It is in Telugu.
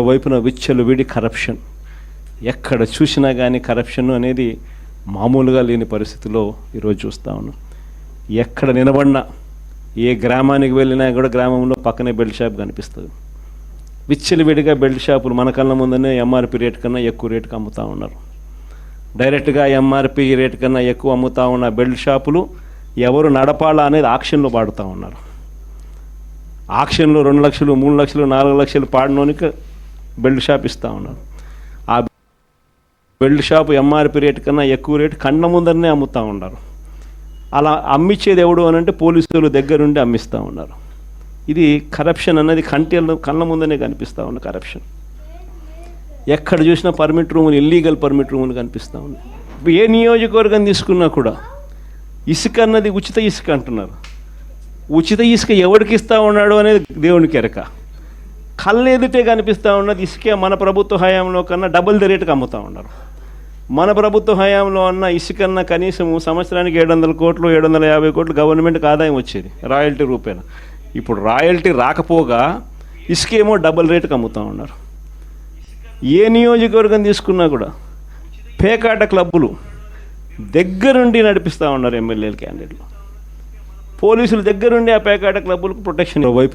వైపున విచ్చలు విడి కరప్షన్ ఎక్కడ చూసినా కానీ కరప్షన్ అనేది మామూలుగా లేని పరిస్థితిలో ఈరోజు చూస్తా ఉన్నాం. ఎక్కడ నిలబడినా ఏ గ్రామానికి వెళ్ళినా కూడా గ్రామంలో పక్కనే బెల్ట్ షాప్ కనిపిస్తుంది. విచ్చలవిడిగా బెల్ట్ షాపులు మన కళ్ళ ముందనే ఎంఆర్పి రేట్ కన్నా ఎక్కువ రేటుకి అమ్ముతూ ఉన్నారు. డైరెక్ట్గా ఎంఆర్పి రేట్ కన్నా ఎక్కువ అమ్ముతా ఉన్న బెల్ట్ షాపులు ఎవరు నడపాలా అనేది ఆక్షన్లో పాడుతూ ఉన్నారు. ఆక్షన్లో రెండు లక్షలు మూడు లక్షలు నాలుగు లక్షలు పాడినోనికి బెల్ట్ షాప్ ఇస్తూ ఉన్నారు ఆ బెల్ట్ షాప్ ఎంఆర్పి రేట్ కన్నా ఎక్కువ రేటు కన్న ముందరనే అమ్ముతూ ఉన్నారు. అలా అమ్మించేది ఎవడు అని అంటే పోలీసులు దగ్గరుండి అమ్మిస్తూ ఉన్నారు. ఇది కరప్షన్ అన్నది కంటి కళ్ళ ముందనే కనిపిస్తూ ఉన్న కరప్షన్ ఎక్కడ చూసినా పర్మిట్ రూములు ఇల్లీగల్ పర్మిట్ రూములు కనిపిస్తూ ఉన్నాయి. ఏ నియోజకవర్గం తీసుకున్నా కూడా ఇసుక అన్నది ఉచిత ఇసుక అంటున్నారు. ఉచిత ఇసుక ఎవరికి ఇస్తా ఉన్నాడు అనేది దేవునికి ఎరక కళ్ళు ఎదుటే కనిపిస్తూ ఉన్నది ఇసుకే మన ప్రభుత్వ హయాంలో కన్నా డబుల్ ది రేటుకి అమ్ముతూ ఉన్నారు. మన ప్రభుత్వ హయాంలో అన్న ఇసుకన్న కనీసం సంవత్సరానికి ఏడు వందల కోట్లు ఏడు వందల యాభై కోట్లు గవర్నమెంట్కి ఆదాయం వచ్చేది రాయల్టీ రూపేణ. ఇప్పుడు రాయల్టీ రాకపోగా ఇసుకేమో డబుల్ రేటుకి అమ్ముతూ ఉన్నారు. ఏ నియోజకవర్గం తీసుకున్నా కూడా పేకాట క్లబ్బులు దగ్గరుండి నడిపిస్తూ ఉన్నారు ఎమ్మెల్యేలు క్యాండిడేట్లు. పోలీసులు దగ్గరుండి ఆ పేకాట క్లబ్బులకు ప్రొటెక్షన్ వైపు